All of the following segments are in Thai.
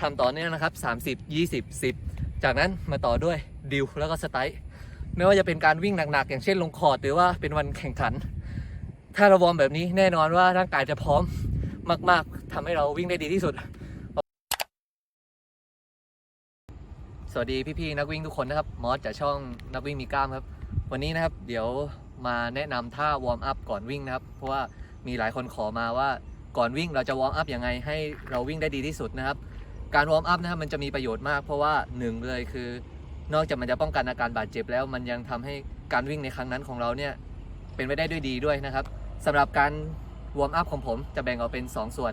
ทำต่อเนื่องนะครับ 30 20 10 จากนั้นมาต่อด้วยดิวแล้วก็สไตล์ไม่ว่าจะเป็นการวิ่งหนักๆ อย่างเช่นลงคอร์ดหรือว่าเป็นวันแข่งขัน ถ้าเราวอร์มแบบนี้แน่นอนว่าร่างกายจะพร้อมมากๆทำให้เราวิ่งได้ดีที่สุด สวัสดีพี่ๆนักวิ่งทุกคนนะครับ มอสจากช่องนักวิ่งมีกล้ามครับ วันนี้นะครับเดี๋ยวมาแนะนำท่าวอร์มอัพก่อนวิ่งนะครับ เพราะว่ามีหลายคนขอมาว่าก่อนวิ่งเราจะวอร์มอัพยังไงให้เราวิ่งได้ดีที่สุดนะครับ การวอร์มอัพนะครับมันจะมีประโยชน์มาก เพราะว่าหนึ่งเลยคือ นอกจากมันจะป้องกันอาการบาดเจ็บแล้วมันยังทำให้การวิ่งในครั้งนั้นของเราเนี่ยเป็นไปได้ด้วยดีด้วยนะครับสำหรับการวอร์มอัพของผมจะแบ่งออกเป็น 2 ส่วน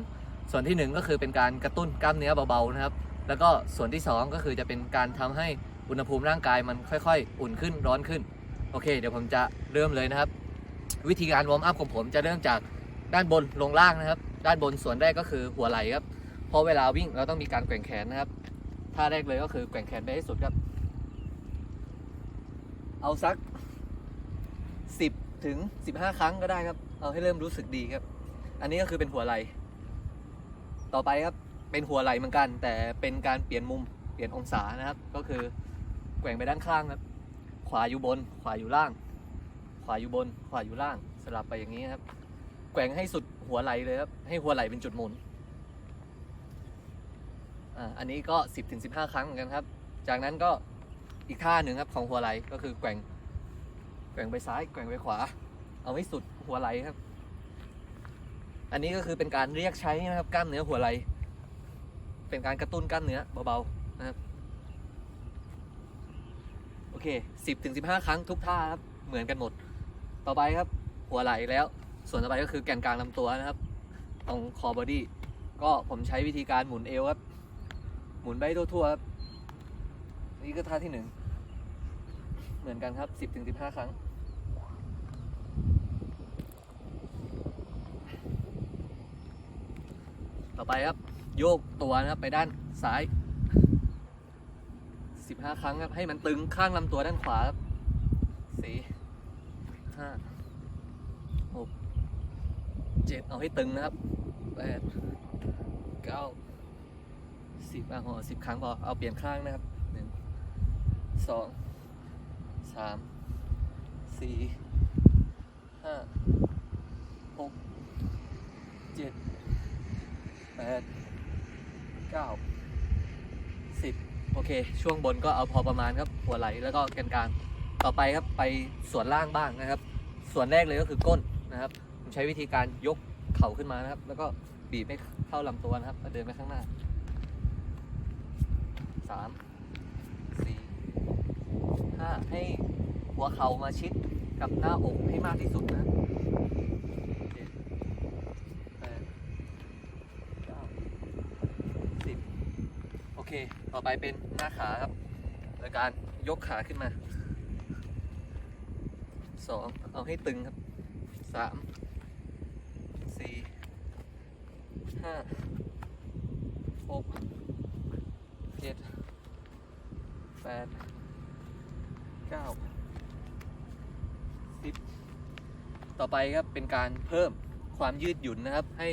ส่วนที่หนึ่งก็คือเป็นการกระตุ้นกล้ามเนื้อเบาๆนะครับ แล้วก็ส่วนที่ 2 ก็คือจะเป็นการทำให้อุณหภูมิร่างกายมันค่อยๆ อุ่นขึ้นร้อนขึ้น โอเค เดี๋ยวผมจะเริ่มเลยนะครับ วิธีการวอร์มอัพของผมจะเริ่มจากด้านบนลงล่างนะครับ ด้านบนส่วนแรกก็คือหัวไหล่ครับ เพราะเวลาวิ่งเราต้องมีการแกว่งแขนนะครับท่าแรกเลยก็คือแกว่งแขนไปให้สุดครับ เอาสัก 10 ถึง 15 ครั้งก็ได้ครับ เอาให้เริ่มรู้สึกดีครับ อันนี้ก็คือเป็นหัวไหล่ต่อไปครับเป็นหัวไหล่เหมือนกัน แต่เป็นการเปลี่ยนมุมเปลี่ยนองศานะครับ ก็คือแกว่งไปด้านข้างครับ ขวาอยู่บน ขวาอยู่ล่าง ขวาอยู่บน ขวาอยู่ล่าง สลับไปอย่างนี้ครับ แกว่งให้สุดหัวไหล่เลยครับ ให้หัวไหล่เป็นจุดหมุน อ่าอันนี้ก็ 10ถึง15 ครั้งเหมือนกันครับ จากนั้นก็อีกท่าหนึ่งครับของหัวไหล่ก็คือแกว่งแกว่งไปซ้ายแกว่งไปขวา เอาให้สุดหัวไหล่ครับ อันนี้ก็คือเป็นการเรียกใช้นะครับกล้ามเนื้อหัวไหล่เป็นการกระตุ้นกล้ามเนื้อเบาๆนะครับโอเค 10ถึง15 ครั้งทุกท่าครับเหมือนกันหมด ต่อไปครับหัวไหล่แล้ว ส่วนต่อไปก็คือแกนกลางลำตัวนะครับ ตรงคอบอดี้ก็ผมใช้วิธีการหมุนเอวครับ หมุนไปทั่วๆครับนี่ก็ท่าที่หนึ่งเหมือนกันครับ10ถึง15ครั้ง ต่อไปครับ โยกตัวนะครับไปด้านซ้าย 15 ครั้งครับ ให้มันตึงข้างลำตัวด้านขวาครับสี่ห้าหกเจ็ดเอาให้ตึงนะครับแปดเก้า สิบอะหอสิบครั้งพอเอาเปลี่ยนข้างนะครับหนึ่งสองสามสี่ห้าหกเจ็ดแปดเก้าสิบโอเค ช่วงบนก็เอาพอประมาณครับ หัวไหล่แล้วก็แกนกลางต่อไปครับไปส่วนล่างบ้างนะครับ ส่วนแรกเลยก็คือก้นนะครับผมใช้วิธีการยกเข่าขึ้นมานะครับ แล้วก็บีบให้เข้าลำตัวนะครับแล้วเดินไปข้างหน้า สามสี่ห้าให้หัวเข่ามาชิดกับหน้าอกให้มากที่สุดนะเจ็ดแปดเก้าสิบโอเค ต่อไปเป็นหน้าขาครับโดยการยกขาขึ้นมาสองเอาให้ตึงครับสามสี่ห้าหก จ็ดแปดเก้าสิบต่อไปครับเป็นการเพิ่มความยืดหยุ่นนะครับ ให้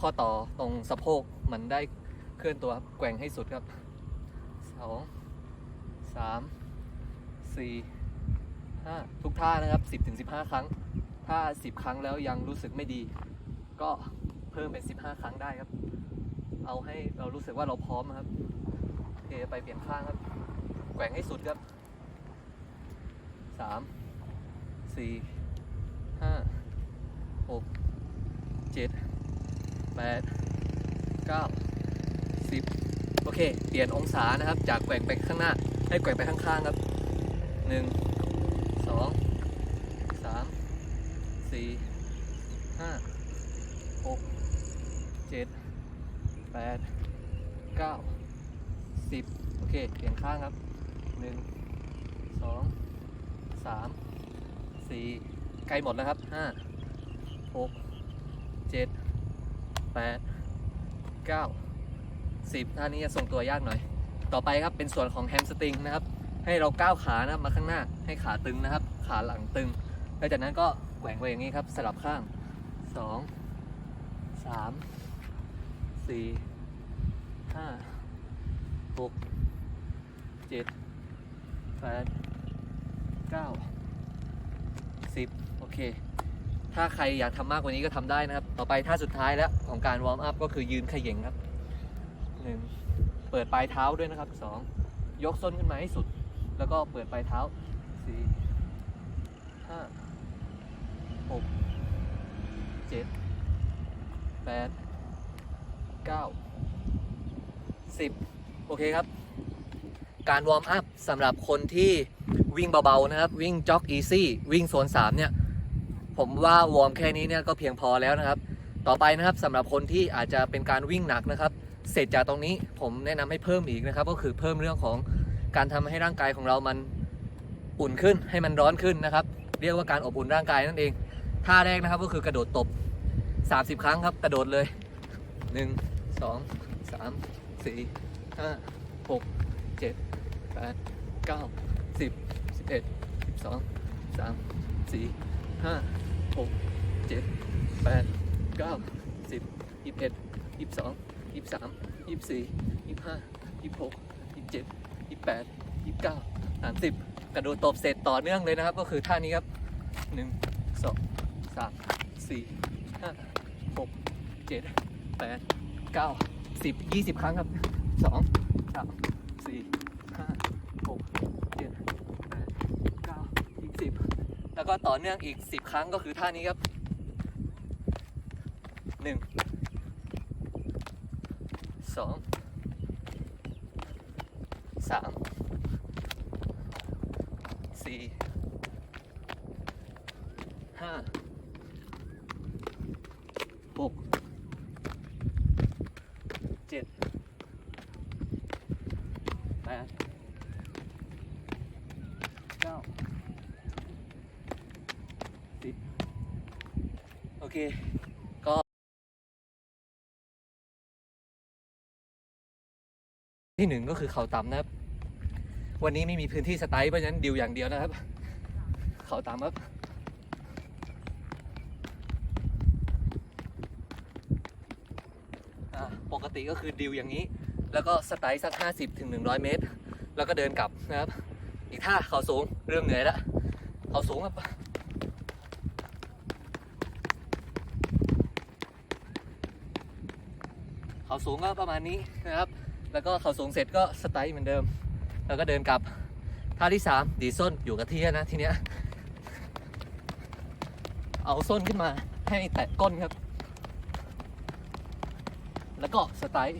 ข้อต่อตรงสะโพกมันได้เคลื่อนตัวแกว่งให้สุดครับสองสามสี่ห้าทุกท่านะครับสิบถึงสิบห้าครั้ง ถ้าสิบครั้งแล้วยังรู้สึกไม่ดี ก็เพิ่มเป็นสิบห้าครั้งได้ครับ เอาให้เรารู้สึกว่าเราพร้อมครับโอเคไปเปลี่ยนข้างครับ แกว่งให้สุดครับสามสี่ห้าหกเจ็ดแปดเก้าสิบโอเค เปลี่ยนองศานะครับ จากแกว่งไปข้างหน้า ให้แกว่งไปข้างๆครับหนึ่งสองสามสี่ห้าหกเจ็ด แปดเก้าสิบโอเคเปลี่ยนข้างครับหนึ่งสองสามสี่ใกล้หมดแล้วครับห้าหกเจ็ดแปดเก้าสิบท่านี้จะทรงตัวยากหน่อย ต่อไปครับเป็นส่วนของแฮมสตริงนะครับ ให้เราก้าวขานะมาข้างหน้าให้ขาตึงนะครับ ขาหลังตึง แล้วจากนั้นก็แกว่งไปอย่างนี้ครับสลับข้างสองสามสี่ ห้าหกเจ็ดแปดเก้าสิบโอเค ถ้าใครอยากทำมากกว่านี้ก็ทำได้นะครับ ต่อไปท่าสุดท้ายแล้วของการวอร์มอัพก็คือยืนเขย่งครับหนึ่งเปิดปลายเท้าด้วยนะครับสองยกส้นขึ้นมาให้สุด แล้วก็เปิดปลายเท้าสี่ห้าหกเจ็ดแปดเก้า สิบโอเคครับ การวอร์มอัพสำหรับคนที่วิ่งเบาๆนะครับ วิ่งจ็อกอีซี่วิ่งโซน3เนี่ย ผมว่าวอร์มแค่นี้เนี่ยก็เพียงพอแล้วนะครับ ต่อไปนะครับสำหรับคนที่อาจจะเป็นการวิ่งหนักนะครับ เสร็จจากตรงนี้ผมแนะนำให้เพิ่มอีกนะครับ ก็คือเพิ่มเรื่องของการทำให้ร่างกายของเรามันอุ่นขึ้นให้มันร้อนขึ้นนะครับ เรียกว่าการอบอุ่นร่างกายนั่นเองท่าแรกนะครับก็คือกระโดดตบ 30 ครั้งครับ กระโดดเลย 1 2 3 4 5 6 7 8 9 10 11 12 13 4ห้าหกเจ็ดแปดเก้าสิบยี่สิบเอ็ดยี่สิบสองยี่สิบสามยี่สิบสี่ยี่สิบห้ายี่สิบหกยี่สิบเจ็ดยี่สิบแปดยี่สิบเก้าสามสิบกระโดดตบเสร็จต่อเนื่องเลยนะครับ ก็คือท่านี้ครับหนึ่งสองสามสี่ห้าหกเจ็ดแปดเก้า สิบยี่สิบครั้งครับสองสามสี่ห้าหกเจ็ดแปดเก้าอีกสิบแล้วก็ต่อเนื่องอีก10ครั้งก็คือท่านี้ครับ1 2 3 4 5 6 9โอเค ก็ที่หนึ่งก็คือเขาต่ำนะครับ วันนี้ไม่มีพื้นที่สไตล์เพราะฉะนั้นดิวอย่างเดียวนะครับ เขาต่ำครับปกติก็คือดิวอย่างนี้ แล้วก็สไตล์สัก 50ถึง100 เมตร แล้วก็เดินกลับนะครับ อีกท่าเขาสูง เริ่มเหนื่อยแล้วเขาสูงครับเขาสูงก็ประมาณนี้นะครับ แล้วก็เขาสูงเสร็จก็สไตล์เหมือนเดิม แล้วก็เดินกลับท่าที่ 3 ดีส้นอยู่กับที่นะทีเนี้ย เอาส้นขึ้นมาให้แตะก้นครับ แล้วก็สไตล์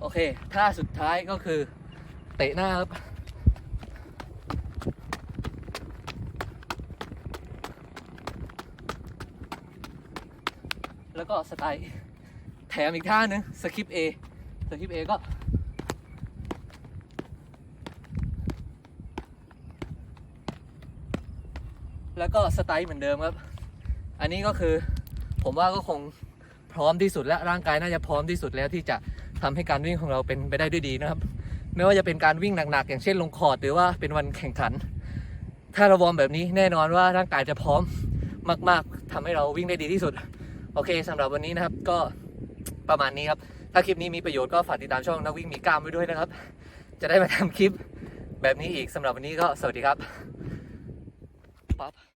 โอเค ท่าสุดท้ายก็คือเตะหน้าครับ แล้ว ก็สไตล์แถมอีกท่านึงสคริป A สคริป A ก็แล้วก็สไตล์เหมือนเดิมครับ อันนี้ก็คือผมว่าก็คงพร้อมที่สุดและร่างกายน่าจะพร้อมที่สุดแล้วที่จะทำให้การวิ่งของเราเป็นไปได้ด้วยดีนะครับ ไม่ว่าจะเป็นการวิ่งหนักๆ อย่างเช่นลงคอร์ดหรือว่าเป็นวันแข่งขัน ถ้าเราวอร์มแบบนี้แน่นอนว่าร่างกายจะพร้อมมาก ๆทำให้เราวิ่งได้ดีที่สุด โอเคสำหรับวันนี้นะครับก็ประมาณนี้ครับ ถ้าคลิปนี้มีประโยชน์ก็ฝากติดตามช่องนักวิ่งมีกล้ามไว้ด้วยนะครับ จะได้มาทำคลิปแบบนี้อีกสำหรับวันนี้ก็สวัสดีครับปั๊บ